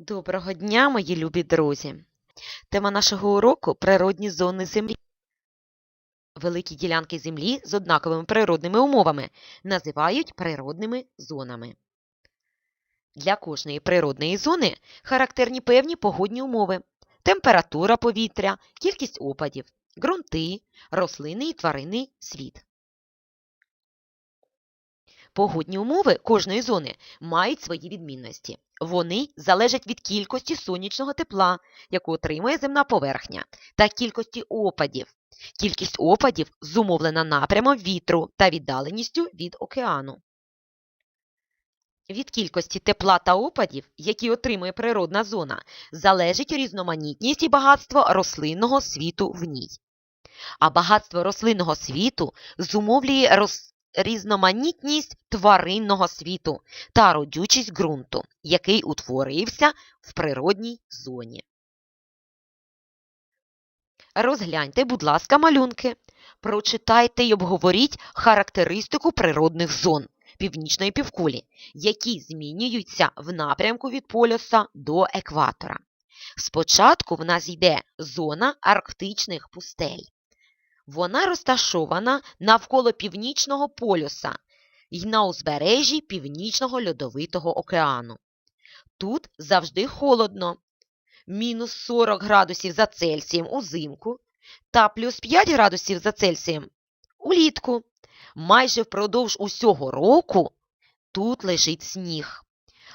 Доброго дня, мої любі друзі! Тема нашого уроку природні зони Землі. Великі ділянки Землі з однаковими природними умовами називають природними зонами. Для кожної природної зони характерні певні погодні умови: температура повітря, кількість опадів, ґрунти, рослинний і тваринний світ. Погодні умови кожної зони мають свої відмінності. Вони залежать від кількості сонячного тепла, яку отримує земна поверхня, та кількості опадів. Кількість опадів зумовлена напрямом вітру та віддаленістю від океану. Від кількості тепла та опадів, які отримує природна зона, залежить різноманітність і багатство рослинного світу в ній. А багатство рослинного світу зумовлює роз... різноманітність тваринного світу та родючість ґрунту, який утворився в природній зоні. Розгляньте, будь ласка, малюнки. Прочитайте й обговоріть характеристику природних зон північної півкулі, які змінюються в напрямку від полюса до екватора. Спочатку в нас йде зона арктичних пустель. Вона розташована навколо північного полюса і на узбережжі Північного льодовитого океану. Тут завжди холодно, мінус 40 градусів за Цельсієм узимку та плюс 5 градусів за Цельсієм улітку. Майже впродовж усього року тут лежить сніг.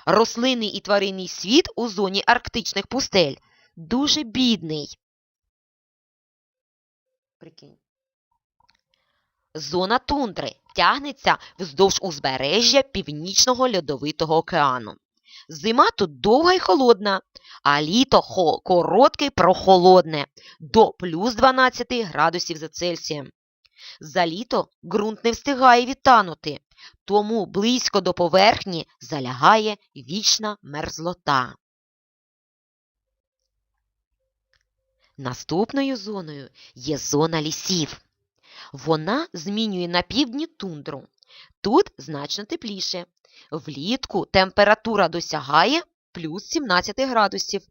Рослинний і тваринний світ у зоні арктичних пустель дуже бідний. Прикинь. Зона тундри тягнеться вздовж узбережжя Північного льодовитого океану. Зима тут довга й холодна, а літо коротке й прохолодне до плюс 12 градусів за Цельсієм. За літо ґрунт не встигає відтанути, тому близько до поверхні залягає вічна мерзлота. Наступною зоною є зона лісів. Вона змінює на півдні тундру. Тут значно тепліше. Влітку температура досягає плюс 17 градусів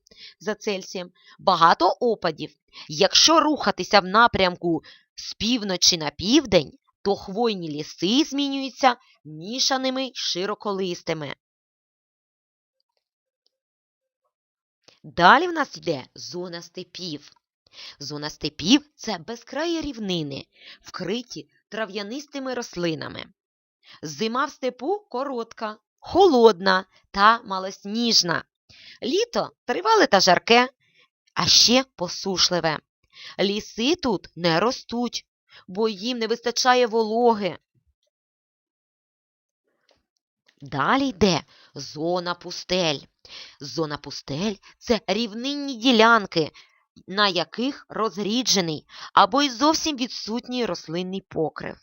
за Цельсієм. Багато опадів. Якщо рухатися в напрямку з півночі на південь, то хвойні ліси змінюються мішаними широколистими. Далі в нас йде зона степів. Зона степів це безкраї рівнини, вкриті трав'янистими рослинами. Зима в степу коротка, холодна та малосніжна. Літо тривале та жарке, а ще посушливе. Ліси тут не ростуть, бо їм не вистачає вологи. Далі йде зона пустель. Зона пустель це рівнинні ділянки, на яких розріджений або й зовсім відсутній рослинний покрив.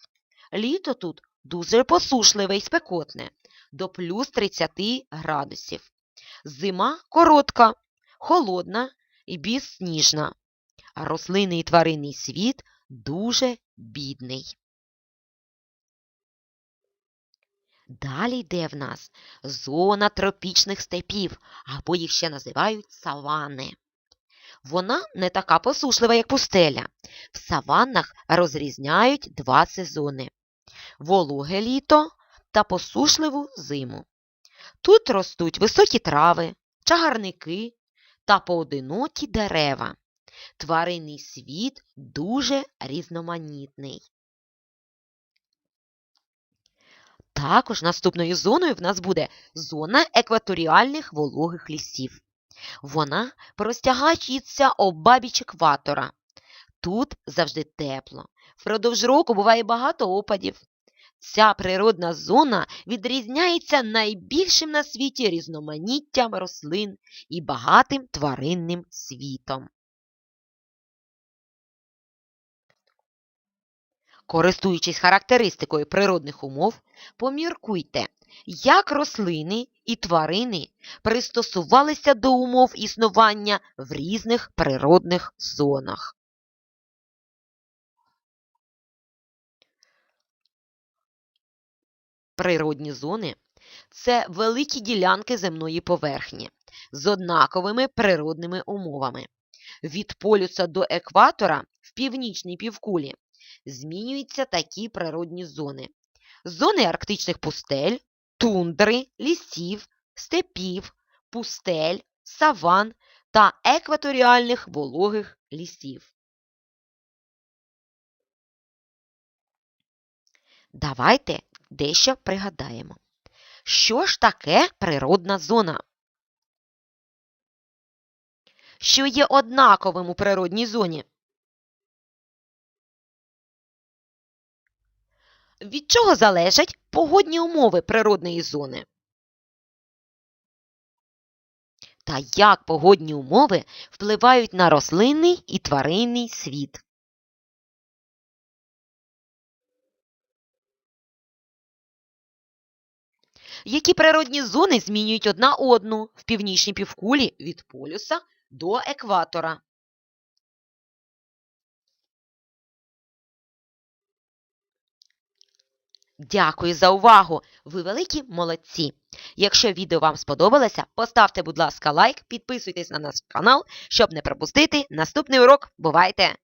Літо тут дуже посушливе і спекотне, до плюс 30 градусів. Зима коротка, холодна і безсніжна, а рослинний і тваринний світ дуже бідний. Далі йде в нас зона тропічних степів, або їх ще називають савани. Вона не така посушлива, як пустеля. В саваннах розрізняють два сезони вологе літо та посушливу зиму. Тут ростуть високі трави, чагарники та поодинокі дерева. Тваринний світ дуже різноманітний. Також наступною зоною в нас буде зона екваторіальних вологих лісів. Вона простягається обабіч екватора. Тут завжди тепло. Впродовж року буває багато опадів. Ця природна зона відрізняється найбільшим на світі різноманіттям рослин і багатим тваринним світом. Користуючись характеристикою природних умов, поміркуйте, як рослини і тварини пристосувалися до умов існування в різних природних зонах. Природні зони це великі ділянки земної поверхні, з однаковими природними умовами. Від полюса до екватора в північній півкулі змінюються такі природні зони. Зони арктичних пустель, тундри, лісів, степів, пустель, саван та екваторіальних вологих лісів. Давайте дещо пригадаємо. Що ж таке природна зона? Що є однаковим у природній зоні? Від чого залежать погодні умови природної зони? Та як погодні умови впливають на рослинний і тваринний світ? Які природні зони змінюють одна одну в північній півкулі від полюса до екватора? Дякую за увагу! Ви великі молодці! Якщо відео вам сподобалося, поставте, будь ласка, лайк, підписуйтесь на наш канал, щоб не пропустити наступний урок. Бувайте!